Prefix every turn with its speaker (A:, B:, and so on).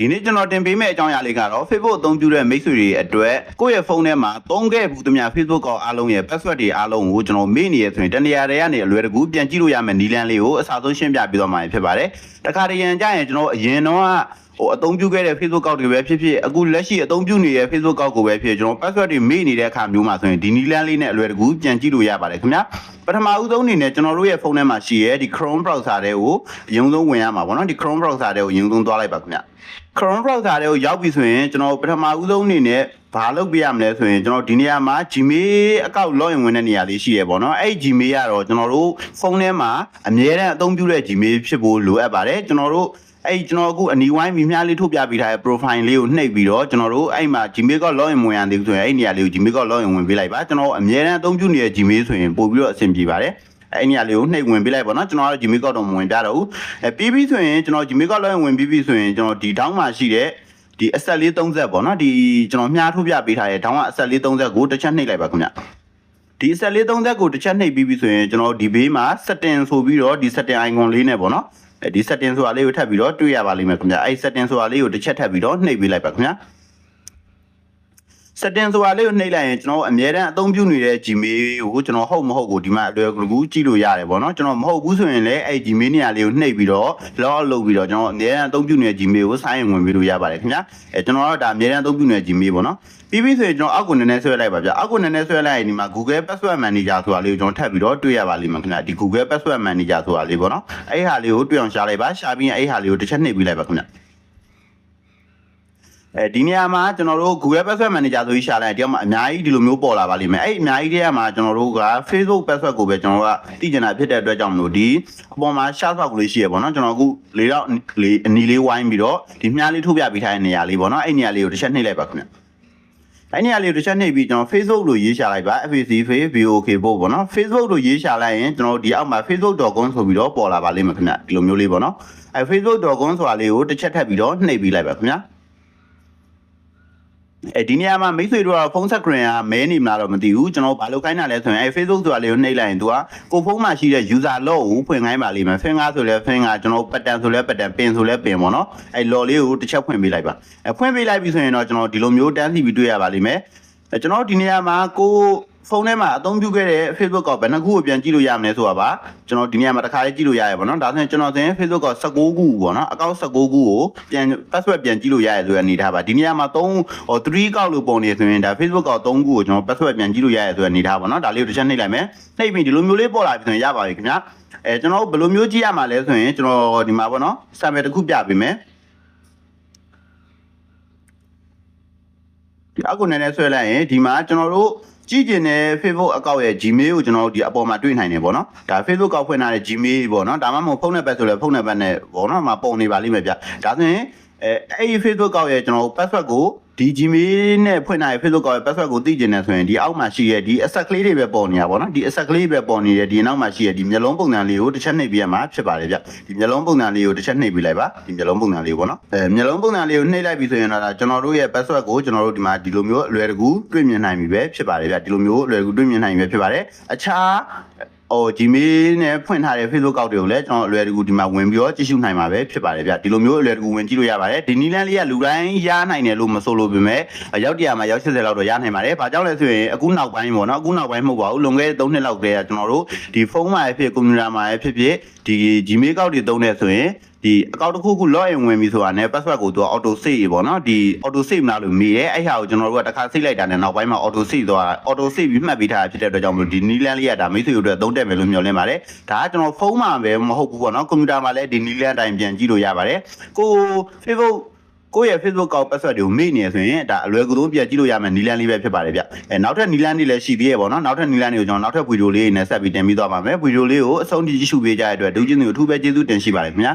A: ဒီနေ့ကျွန်တော်တင်ပေးမယ့်အကြောင်းအရာလေးကတော့ Facebook အသုံးပြုတဲ့မိတ်ဆွေတွေအတွက်ကိုယ့်ရဲ့ဖုန်းထဲမှာသုံးခဲ့ဘူးသမျှ Facebook ကောအားလုံးရဲ့ password တွေအားလုံးကိုကျွန်တော်မေ့နေရဆိုရင်တနေရာတွေကနေအလွယ်တကူပြန်ကြည့်လို့ရမယ့်နည်းလမ်းလေးကိုအစားဆုံးရှင်းပြပေးသွားမှာဖြစ်ပါတယ်။တခါတရံကြရင်ကျွန်တော်အရင်တော့ ဟိုအသုံးပြုခဲ့တဲ့ Facebook ကောက်တွေပဲဖြစ်ဖြစ်အခုလက်ရှိအသုံးပြုနေတဲ့ Facebook ကောက်ကိုပဲဖြစ်ကျွန်တော် password တွေမေ့နေတဲ့အခါမျိုးမှာဆိုရင်ဒီနည်းလမ်းလေးနဲ့အလွယ်တကူပြန်ကြည့်လို့ရပါတယ်ခင်ဗျာပထမဦးဆုံးအနေနဲ့ကျွန်တော်တို့ရဲ့ဖုန်းထဲမှာရှိရဲဒီ Chrome browser တွေကိုအရင်ဆုံးဝင်ရမှာပေါ့နော်ဒီ Chrome browser တွေကိုအရင်ဆုံးသွားလိုက်ပါခင်ဗျာ Chrome browser တွေကိုရောက်ပြီဆိုရင်ကျွန်တော်ပထမဦးဆုံးအနေနဲ့ ဘာလုပ်ပြရမလဲဆိုရင်ကျွန်တော်ဒီနေရာမှာ Gmail အကောင့် login ဝင်တဲ့နေရာလေးရှိရပေါ့နော်အဲ့ဒီ Gmail ကတော့ကျွန်တော်တို့ဖုန်းထဲမှာအမြဲတမ်းအသုံးပြုတဲ့ Gmail ဖြစ်ဖို့လိုအပ်ပါတယ်ကျွန်တော်တို့အဲ့ဒီကျွန်တော်အခုအနီဝိုင်းမိမြလေးထုတ်ပြပေးထားတဲ့ profile လေးကိုနှိပ်ပြီးတော့ကျွန်တော်တို့အဲ့မှာ Gmail က login ဝင်ရသေးဘူးဆိုရင်အဲ့ဒီနေရာလေးကို Gmail က login ဝင်ပေးလိုက်ပါကျွန်တော်အမြဲတမ်းအသုံးပြုနေတဲ့ Gmail ဆိုရင်ပို့ပြီးတော့အဆင်ပြေပါတယ်အဲ့ဒီနေရာလေးကိုနှိပ်ဝင်ပေးလိုက်ပါတော့ကျွန်တော်ကတော့ Gmail ကတော့မဝင်ပြတော့ဘူးအဲပြီးပြီဆိုရင်ကျွန်တော် Gmail က login ဝင်ပြီးပြီဆိုရင်ကျွန်တော်ဒီတောင်းမှာရှိတဲ့ ဒီအဆက်လေး30ပေါ့နော်ဒီကျွန်တော်မြားထုတ်ပြပေးထားတဲ့တောင်းကအဆက်လေး30ကိုတစ်ချက်နှိပ်လိုက်ပါခင်ဗျဒီအဆက်လေး30ကိုတစ်ချက်နှိပ်ပြီးပြီဆိုရင်ကျွန်တော်ဒီဘေးမှာ setting ဆိုပြီးတော့ဒီ setting icon လေးနဲ့ပေါ့နော်အဲဒီ setting ဆိုတာလေးကိုထပ်ပြီးတော့တွေ့ရပါလိမ့်မယ်ခင်ဗျအဲဒီ setting ဆိုတာလေးကိုတစ်ချက်ထပ်ပြီးတော့နှိပ်ပေးလိုက်ပါခင်ဗျ setting ဆိုတာလေးကိုနှိပ်လိုက်ရင်ကျွန်တော်အမြဲတမ်းအသုံးပြုနေတဲ့ Gmail ကိုကျွန်တော်ဟုတ်မဟုတ်ကိုဒီမှာအလွယ်ကူကြည့်လို့ရတယ်ပေါ့နော်ကျွန်တော်မဟုတ်ဘူးဆိုရင်လည်းအဲ့ Gmail နေရာလေးကိုနှိပ်ပြီးတော့ log out လုပ်ပြီးတော့ကျွန်တော်အမြဲတမ်းအသုံးပြုနေတဲ့ Gmail ကို sign in ဝင်ပြီးလို့ရပါတယ်ခင်ဗျာအဲကျွန်တော်ကတော့ဒါအမြဲတမ်းအသုံးပြုနေတဲ့ Gmail ပေါ့နော်ပြီးပြီဆိုရင်ကျွန်တော်အောက်ကိုနည်းနည်းဆွဲလိုက်ပါဗျာအောက်ကိုနည်းနည်းဆွဲလိုက်ရင်ဒီမှာ Google Password Manager ဆိုတာလေးကိုကျွန်တော်ထပ်ပြီးတော့တွေ့ရပါလိမ့်မယ်ခင်ဗျာဒီ Google Password Manager ဆိုတာလေးပေါ့နော်အဲ့ဟာလေးကိုတွေ့အောင်ရှားလိုက်ပါရှားပြီးရင်အဲ့ဟာလေးကိုတစ်ချက်နှိပ်ပြီးလိုက်ပါခင်ဗျာ အဲဒီနေရာမှာကျွန်တော်တို့ Google Password Manager ဆိုပြီးရှာလိုက်တယ်တယောက်မှအများကြီးဒီလိုမျိုးပေါ်လာပါလိမ့်မယ်အဲ့အများကြီးတည်းကမှာကျွန်တော်တို့က Facebook Password ကိုပဲကျွန်တော်တို့ကသိကျင်တာဖြစ်တဲ့အတွက်ကြောင့်မလို့ဒီအပေါ်မှာ share ဆောက်ကလေးရှိရပေါ့နော်ကျွန်တော်အခုလေးတော့လေးအနီလေးဝိုင်းပြီးတော့ဒီမြားလေးထုတ်ပြပေးထားတဲ့နေရာလေးပေါ့နော်အဲ့နေရာလေးကိုတစ်ချက်နှိပ်လိုက်ပါခင်ဗျအဲ့နေရာလေးကိုတစ်ချက်နှိပ်ပြီးကျွန်တော် Facebook လို့ရေးရှာလိုက်ပါ FAC Face VOK ပို့ပေါ့နော် Facebook လို့ရေးရှာလိုက်ရင်ကျွန်တော်ဒီအောက်မှာ facebook.com ဆိုပြီးတော့ပေါ်လာပါလိမ့်မယ်ခင်ဗျဒီလိုမျိုးလေးပေါ့နော်အဲ facebook.com ဆိုတာလေးကိုတစ်ချက်ထပ်ပြီးတော့နှိပ်ပြီးလိုက်ပါခင်ဗျာ အဲဒီနေရာမှာမိတ်ဆွေတို့ကဖုန်းဆက် screen ကမဲနေမလားတော့မသိဘူးကျွန်တော်ဘာလို့ခိုင်းတာလဲဆိုရင်အဲ Facebook ဆိုတာလေးကိုနှိပ်လိုက်ရင်သူကကိုဖုန်းမှာရှိတဲ့ user log ကိုဖွင့်ခိုင်းပါလိမ့်မယ် finger ဆိုလဲ finger ကျွန်တော် pattern ဆိုလဲ pattern pin ဆိုလဲ pin ပေါ့နော်အဲ log လေးကိုတစ်ချက်ဖွင့်ပေးလိုက်ပါအဲဖွင့်ပေးလိုက်ပြီဆိုရင်တော့ကျွန်တော်ဒီလိုမျိုးတန်းစီပြီးတွေ့ရပါလိမ့်မယ်အဲကျွန်တော်ဒီနေရာမှာကို ဖုန်းထဲမှာအသုံးပြုခဲ့တဲ့ Facebook ကဘယ်နှခုကိုပြန်ကြည့်လို့ရမလဲဆိုတာပါကျွန်တော်ဒီနေရာမှာတစ်ခါလေးကြည့်လို့ရရပါတော့ဒါဆိုရင်ကျွန်တော်ဆိုရင် Facebook က19ခုပေါ့နော်အကောင့်19ခုကိုပြန် password ပြန်ကြည့်လို့ရရဆိုရအနေထားပါဒီနေရာမှာ3ဟို3ကောက်လို့ပုံနေဆိုရင်ဒါ Facebook က3ခုကိုကျွန်တော် password ပြန်ကြည့်လို့ရရဆိုရအနေထားပါနော်ဒါလေးကိုတစ်ချက်နှိပ်လိုက်မယ်နှိပ်ပြီးဒီလိုမျိုးလေးပေါ်လာပြီဆိုရင်ရပါပြီခင်ဗျာအဲကျွန်တော်ဘယ်လိုမျိုးကြည့်ရမှာလဲဆိုရင်ကျွန်တော်ဒီမှာပေါ့နော် sample တစ်ခုပြပေးမယ်ဒီအကူနည်းနည်းဆွဲလိုက်ရင်ဒီမှာကျွန်တော်တို့ ကြည့်ကျင်တဲ့ Facebook အကောင့်ရဲ့ Gmail ကိုကျွန်တော်တို့ဒီအပေါ်မှာတွေ့နိုင်တယ်ပေါ့နော်ဒါ Facebook ကောက်ဖွင့်ထားတဲ့ Gmail ပေါ့နော်ဒါမှမဟုတ်ဖုန်းနံပါတ်ဆိုလဲဖုန်းနံပါတ်နဲ့ပေါ့နော်မှာပုံနေပါလိမ့်မယ်ဗျဒါဆိုရင်အဲအဲ့ဒီ Facebook ကောက်ရဲ့ကျွန်တော်တို့ password ကို ဒီ Gmail နဲ့ဖွင့်ထားတဲ့ Facebook ကောက်ရဲ့ password ကိုသိကျင်တယ်ဆိုရင်ဒီအောက်မှာရှိရဲ့ဒီ asset ကလေးတွေပဲပေါ်နေတာပေါ့နော်ဒီ asset ကလေးပဲပေါ်နေတယ်ဒီနောက်မှာရှိရဲ့ဒီမျက်လုံးပုံစံလေးကိုတစ်ချက်နှိပ်ပြရမှာဖြစ်ပါတယ်ဗျဒီမျက်လုံးပုံစံလေးကိုတစ်ချက်နှိပ်ပြလိုက်ပါဒီမျက်လုံးပုံစံလေးပေါ့နော်အဲမျက်လုံးပုံစံလေးကိုနှိပ်လိုက်ပြီဆိုရင်တော့ဒါကျွန်တော်တို့ရဲ့ password ကိုကျွန်တော်တို့ဒီမှာဒီလိုမျိုးအလွယ်တကူတွေ့မြင်နိုင်ပြီပဲဖြစ်ပါတယ်ဗျဒီလိုမျိုးအလွယ်တကူတွေ့မြင်နိုင်ပြီပဲဖြစ်ပါတယ်အခြား ဟို Gmail နဲ့ဖွင့်ထားတဲ့ Facebook ကောက်တွေကိုလည်းကျွန်တော်အလွယ်တကူဒီမှာဝင်ပြီးတော့ကြည့်ရှုနိုင်မှာပဲဖြစ်ပါတယ်ဗျဒီလိုမျိုးအလွယ်တကူဝင်ကြည့်လို့ရပါတယ်ဒီနီလန်းလေးကလူတိုင်းရနိုင်တယ်လို့မဆိုလို့ပြင်မဲ့ရောက်တရားမှာရောက်80လောက်တော့ရနိုင်ပါတယ်ဘာကြောင့်လဲဆိုရင်အခုနောက်ပိုင်းပေါ့နော်အခုနောက်ပိုင်းမဟုတ်ပါဘူးလွန်ခဲ့တဲ့3နှစ်လောက်ကတည်းကကျွန်တော်တို့ဒီဖုန်းမှာဖြစ်ကွန်ပျူတာမှာဖြစ်ဖြစ်ဒီ Gmail ကောက်တွေသုံးနေဆိုရင်ဒီအကောင့်တစ်ခုခု login ဝင်ပြီဆိုတာနဲ့ password ကိုသူက auto save ပေါ့နော်ဒီ auto save မလားလို့မေးတယ်အဲ့ဟာကိုကျွန်တော်တို့ကတစ်ခါ save လိုက်တာနဲ့နောက်ပိုင်းမှာ auto save သွား auto save ပြီးမှတ်ပေးထားတာဖြစ်တဲ့အတွက်ကြောင့်မလို့ဒီနီလန်းလေးကဒါမိတ်ဆွေတို့အတွက်သုံးတက်မယ်လို့မျှော်လင့်ပါတယ်ဒါကကျွန်တော်ဖုန်းမှာပဲမဟုတ်ဘူးပေါ့နော်ကွန်ပျူတာမှာလည်းဒီနီလန်းအတိုင်းပြန်ကြည့်လို့ရပါတယ်ကို Facebook ကိုယ့်ရဲ့ Facebook ကောက် password တွေကိုမေ့နေရဆိုရင်ဒါအလွယ်ကူဆုံးပြန်ကြည့်လို့ရမယ်နီလန်းလေးပဲဖြစ်ပါတယ်ဗျအဲနောက်ထပ်နီလန်းလေးလည်းရှိသေးရဲ့ပေါ့နော်နောက်ထပ်နီလန်းတွေကိုကျွန်တော်နောက်ထပ်ဗီဒီယိုလေးနဲ့ဆက်ပြီးတင်ပြီးသွားပါမယ်ဗီဒီယိုလေးကိုအဆုံးထိကြည့်ရှုပေးကြတဲ့အတွက်ဒုချင်းတွေကိုအထူးပဲကျေးဇူးတင်ရှိပါတယ်ခင်ဗျာ